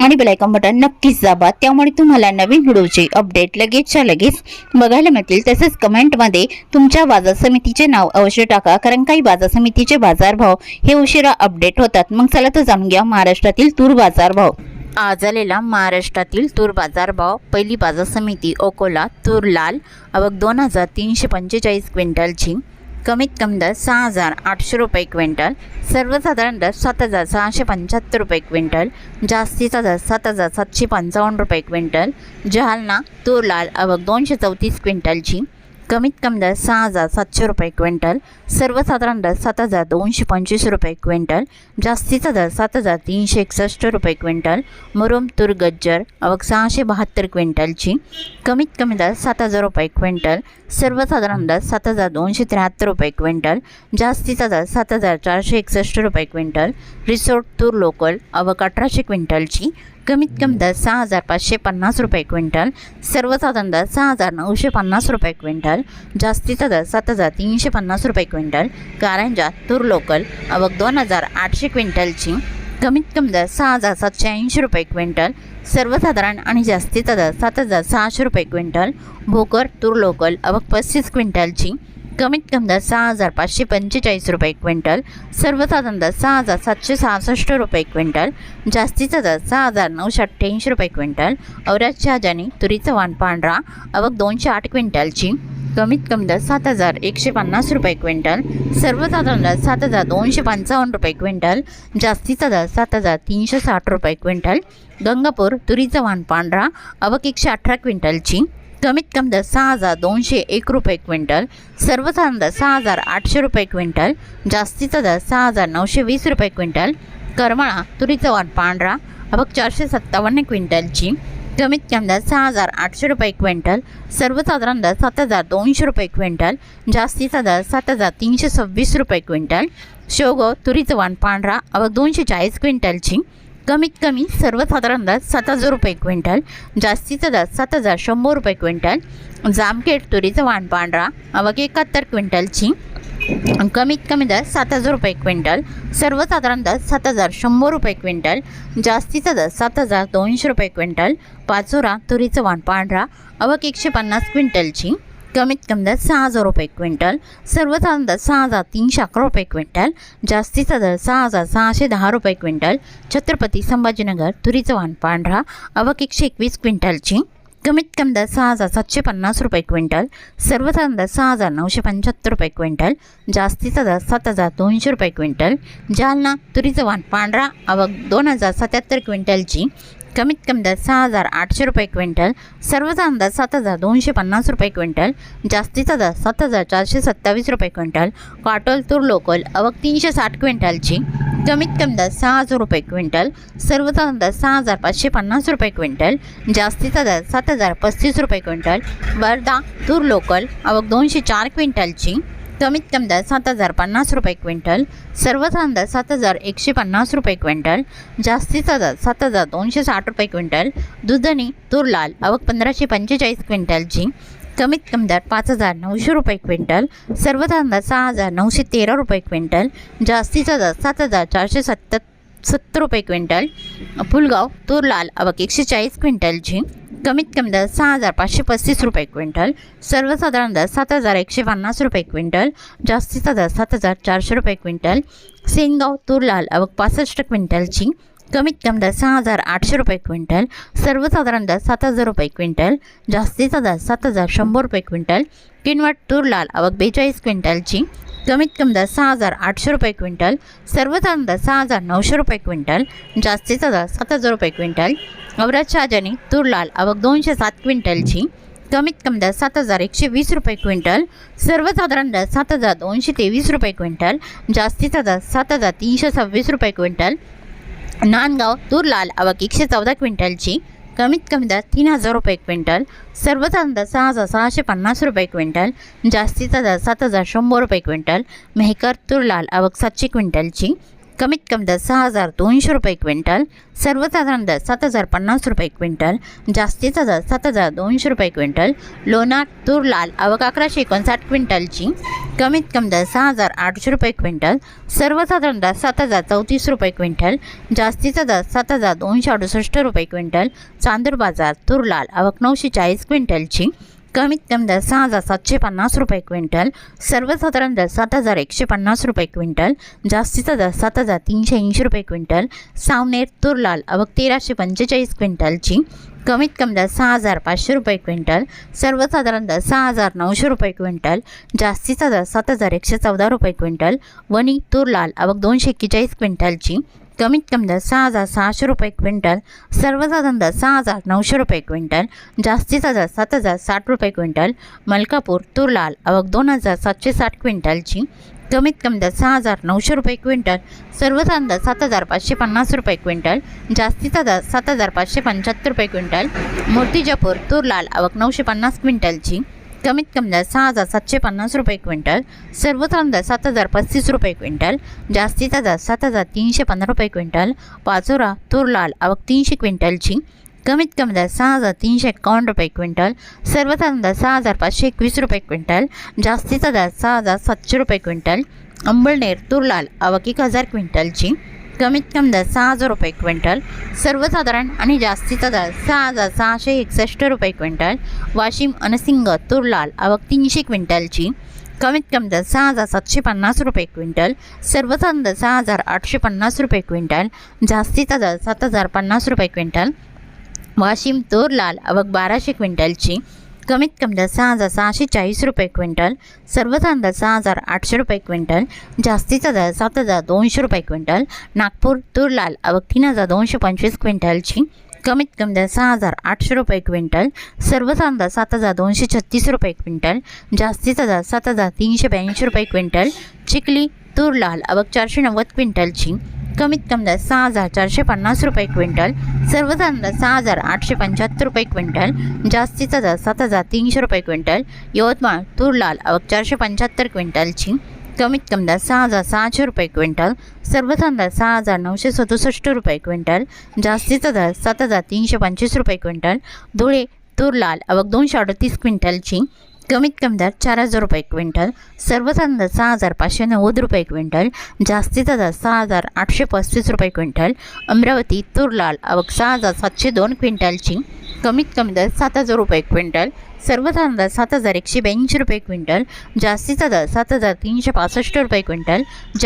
आणि bell icon button नक्कीच दाबा. त्यामुळे तुम्हाला नवीन व्हिडिओचे अपडेट लगेचच्या लगेच बघायला मिळतील. तसेच कमेंटमध्ये तुमच्या बाजार समितीचे नाव अवश्य टाका कारण काही बाजार समितीचे बाजारभाव हे उशिरा अपडेट होतात. मग चला तर जाणून घ्या महाराष्ट्रातील तूर बाजारभाव आज आलेला महाराष्ट्रातील तूर बाजारभाव पहिली बाजार समिती अकोला तूर लाल अवघ दोन हजार तीनशे पंचेचाळीस क्विंटलची कमीत कमी दर सहा हजार आठशे रुपये क्विंटल सर्वसाधारण दर सात हजार सहाशे पंच्याहत्तर रुपये क्विंटल जास्तीचा दर सात हजार सातशे पंचावन्न रुपये क्विंटल जालना तूर लाल अवघ दोनशे चौतीस क्विंटलची कमीत कमी दर सहा हजार सातशे रुपये क्विंटल सर्वसाधारण दर सात हजार दोनशे पंचवीस रुपये क्विंटल जास्तीचा दर सात हजार तीनशे एकसष्ट रुपये क्विंटल मुरुम तूर गज्जर अवघ सहाशे बहात्तर क्विंटलची कमीत कमी दर सात हजार रुपये क्विंटल सर्वसाधारण दर सात हजार दोनशे त्र्याहत्तर रुपये क्विंटल जास्तीचा दर सात हजार चारशे एकसष्ट रुपये क्विंटल रिसोर्ट तूर लोकल अवघ अठराशे क्विंटलची कमीत कमी दर सहा हजार पाचशे पन्नास रुपये क्विंटल सर्वसाधारण दर सहा हजार नऊशे पन्नास रुपये क्विंटल जास्तीचा दर सात हजार तीनशे पन्नास रुपये क्विंटल कारंजा तूर लोकल अवघ दोन हजार आठशे क्विंटलची कमीत कमी दर सहा हजार सातशे ऐंशी रुपये क्विंटल सर्वसाधारण आणि जास्तीचा दर सात हजार सहाशे रुपये क्विंटल भोकर तूर लोकल अवघ पस्तीस क्विंटलची कमीत कमी दर सहा हजार पाचशे पंचेचाळीस रुपये क्विंटल सर्वसाधारण दर सहा हजार सातशे सहासष्ट रुपये क्विंटल जास्तीचा दर सहा हजार नऊशे अठ्ठ्याऐंशी रुपये क्विंटल औराजच्या जानी तुरीचं वाण पांढरा अवघ दोनशे आठ क्विंटलची कमीत कमी दर सात हजार एकशे पन्नास रुपये क्विंटल सर्वसाधारण दर सात हजार दोनशे पंचावन्न रुपये क्विंटल जास्तीचा दर सात हजार तीनशे साठ रुपये क्विंटल गंगापूर तुरीचं वाण पांढरा अवक एकशे अठरा क्विंटलची कमीत कमी दर सहा हजार दोनशे एक रुपये क्विंटल सर्वसाधारण दर सहा हजार आठशे रुपये क्विंटल जास्तीचा दर सहा हजार नऊशे वीस रुपये क्विंटल करमाळा तुरीचं वाट पांढरा अवघ चारशे सत्तावन्न क्विंटलची कमीत कमी दर सहा हजार आठशे रुपये क्विंटल सर्वसाधारण दर सात हजार दोनशे रुपये क्विंटल जास्तीचा दर सात हजार तीनशे सव्वीस रुपये क्विंटल शेवगाव तुरीचं वाण पांढरा अवघ दोनशे चाळीस क्विंटलची कमीत कमी सर्वसाधारण दात सात हजार रुपये क्विंटल जास्तीचा दर सात हजार शंभर रुपये क्विंटल जामखेड तुरीचं वाण पांढरा अवघ एकाहत्तर क्विंटलची. कमीत कमी दर सात हजार रुपये क्विंटल सर्वसाधारण दर सात हजार शंभर रुपये क्विंटल जास्तीचा दर सात हजार दोनशे रुपये क्विंटल पाचोरा तुरीचं वाण पांढरा अवघ एकशे पन्नास क्विंटलची. कमीत कमी दर सहा हजार रुपये क्विंटल सर्वसाधारण दर सहा हजार तीनशे अकरा रुपये क्विंटल जास्तीचा दर सहा हजार सहाशे दहा रुपये क्विंटल छत्रपती संभाजीनगर तुरीचं वाण पांढरा अवक एकशे एकवीस क्विंटलची. कमीत कमी दर सहा हजार सातशे पन्नास रुपये क्विंटल सर्वसाधारण दर सहा हजार नऊशे पंच्याहत्तर रुपये क्विंटल जास्तीचा दर सात हजार दोनशे रुपये क्विंटल जालना तुरीचं वाण पांढरा आवक दोन हजार सत्याहत्तर क्विंटलची कमीत कमी दर सहा हजार आठशे रुपये क्विंटल सर्वसाधारण दर सात हजार दोनशे पन्नास रुपये क्विंटल जास्तीचा दर सात हजार चारशे सत्तावीस रुपये क्विंटल काटोल तूर लोकल अवघ तीनशे साठ क्विंटलची कमीत कमी दर सहा हजार रुपये क्विंटल सर्वसाधारण दर सहा हजार पाचशे पन्नास रुपये क्विंटल जास्तीचा दर सात हजार पस्तीस रुपये क्विंटल वर्धा तूर लोकल आवक दोनशे चार क्विंटलची कमीत कमी दर सात हजार पन्नास रुपये क्विंटल सर्वसाधारण दर सात हजार एकशे पन्नास रुपये क्विंटल जास्तीचा दर सात हजार दोनशे साठ रुपये क्विंटल दुधनी तूर लाल आवक पंधराशे पंचेचाळीस क्विंटलची कमीत कमी दर पाच हजार नऊशे रुपये क्विंटल सर्व दर सहा हजार नऊशे तेरा रुपये क्विंटल जास्तीचा दर सात हजार चारशे सत्तर सत्तर रुपये क्विंटल फुलगाव तूर लाल अवघ एकशे चाळीस क्विंटलची कमीत कमी दर सहा हजार पाचशे पस्तीस रुपये क्विंटल सर्वसाधारण दर सात हजार एकशे पन्नास रुपये क्विंटल जास्तीचा दर सात हजार चारशे रुपये क्विंटल सेनगाव तूर लाल अवघ पासष्ट क्विंटलची कमीत कमी दर सहा हजार आठशे रुपये क्विंटल सर्वसाधारण दर सात हजार रुपये क्विंटल जास्तीचा दर सात हजार शंभर रुपये क्विंटल किनवट तूर लाल अवघ बेचाळीस क्विंटलची कमीत कमी दर सहा हजार आठशे रुपये क्विंटल सर्वसाधारण दर सहा हजार नऊशे रुपये क्विंटल जास्तीचा दर सात हजार रुपये क्विंटल अवराज शहाजानी तूर लाल अवघ दोनशे सात क्विंटलची कमीत कमी दर सात हजार एकशे वीस रुपये क्विंटल सर्वसाधारण दर सात हजार दोनशे तेवीस रुपये क्विंटल जास्तीचा दर सात हजार तीनशे सव्वीस रुपये क्विंटल नांदगाव तूर लाल आवक एकशे चौदा क्विंटलची कमीत कमी दर तीन हजार रुपये क्विंटल सर्वसाधारण दर सहा हजार सहाशे पन्नास रुपये क्विंटल जास्तीचा दर सात हजार शंभर रुपये क्विंटल मेहकर तूर लाल आवक सातशे क्विंटलची. कमीत कमी दर सहा हजार दोनशे रुपये क्विंटल सर्वसाधारण दर सात हजार पन्नास रुपये क्विंटल जास्तीचा दर सात हजार दोनशे रुपये क्विंटल लोणार तूर लाल अवक अकराशे एकोणसाठ क्विंटलची कमीत कमी दर सहा हजार आठशे रुपये क्विंटल सर्वसाधारण दर सात हजार चौतीस रुपये क्विंटल जास्तीचा दर सात हजार दोनशे अडुसष्ट रुपये क्विंटल चांदूर बाजार तूर लाल अवक नऊशे चाळीस क्विंटलची कमीत कमी दर सहा हजार सातशे पन्नास रुपये क्विंटल सर्वसाधारण दर सात हजार एकशे पन्नास रुपये क्विंटल जास्तीचा दर सात हजार तीनशे ऐंशी रुपये क्विंटल सावनेर तूर लाल तेराशे पंचेचाळीस क्विंटलची कमीत कमी दर सहा हजार पाचशे रुपये क्विंटल सर्वसाधारण दर सहा हजार नऊशे रुपये क्विंटल जास्तीचा दर सात हजार एकशे चौदा रुपये क्विंटल वणी तूर लाल दोनशे एक्केचाळीस क्विंटलची कमीत कमी दर सहा हजार सहाशे रुपये क्विंटल सर्वसाधारण दर सहा हजार नऊशे रुपये क्विंटल जास्तीचा दर सात हजार साठ रुपये क्विंटल मलकापूर तुरलाल आवक दोन हजार सातशे साठ क्विंटलची कमीत कमी दर सहा हजार नऊशे रुपये क्विंटल सर्वसाधारण दर सात हजार पाचशे पन्नास रुपये क्विंटल जास्तीचा दर सात हजार पाचशे पंच्याहत्तर रुपये क्विंटल मूर्तिजापूर तूर लाल आवक नऊशे पन्नास क्विंटलची कमीत कमी दर सहा हजार सातशे पन्नास रुपये क्विंटल सर्व दर सात हजार पस्तीस रुपये क्विंटल जास्तीचा दर सात हजार तीनशे पंधरा रुपये क्विंटल पाचोरा तूर लाल आवक तीनशे क्विंटलची कमीत कमी दर सहा हजार तीनशे एकावन्न रुपये क्विंटल सर्वसाधारण दर सहा हजार पाचशे एकवीस रुपये क्विंटल जास्तीचा दर सहा हजार सातशे रुपये क्विंटल अंबळनेर तूर लाल आवक एक हजार क्विंटलची कमीत कमी दर सहा हजार रुपये क्विंटल सर्वसाधारण आणि जास्तीचा दर सहा हजार सहाशे एकसष्ट रुपये क्विंटल वाशिम अनसिंग तुरलाल आवक तीनशे क्विंटलची. कमीत कमी दर सहा हजार सातशे पन्नास रुपये क्विंटल सर्वसाधारण दर सहा हजार आठशे पन्नास रुपये क्विंटल जास्तीचा दर सात हजार पन्नास रुपये क्विंटल वाशिम तोरलाल आवक बाराशे क्विंटलची. कमीत कमी दर सहा हजार सहाशे चाळीस रुपये क्विंटल सर्वसाधारण दर सहा हजार आठशे रुपये क्विंटल जास्तीचा दर सात हजार दोनशे रुपये क्विंटल नागपूर तूर लाल आवक तीन हजार दोनशे पंचवीस क्विंटलची कमीत कमी दर सहा हजार आठशे रुपये क्विंटल सर्वसाधारण दर सात हजार दोनशे छत्तीस रुपये क्विंटल जास्तीचा दर सात हजार तीनशे ब्याऐंशी रुपये क्विंटल चिखली तूर लाल आवक चारशे नव्वद क्विंटलची कमीत कमी दर सहा हजार चारशे पन्नास रुपये क्विंटल सर्वसाधारण दर सहा हजार आठशे पंच्याहत्तर रुपये क्विंटल जास्तीचा दर सात हजार तीनशे रुपये क्विंटल यवतमाळ तूर लाल अवक चारशे पंच्याहत्तर क्विंटलची कमीत कमी दर सहा हजार सहाशे रुपये क्विंटल सर्वसाधारण दर सहा हजार नऊशे सदुसष्ट रुपये क्विंटल जास्तीचा दर सात हजार तीनशे पंचवीस रुपये क्विंटल धुळे तूर लाल अवक दोनशे अडतीस क्विंटलची कमीत कमी दर चार हजार रुपये क्विंटल सर्वसाधारण सहा हजार पाचशे नव्वद रुपये क्विंटल जास्तीचा दर सहा हजार आठशे पस्तीस रुपये क्विंटल अमरावती तूर लाल आवक सहा हजार सातशे दोन क्विंटलची कमीत कमी दर सात हजार रुपये क्विंटल सर्वसाधारण दर सात हजार एकशे ब्याऐंशी रुपये क्विंटल जास्तीचा दर सात हजार तीनशे पासष्ट रुपये क्विंटल जा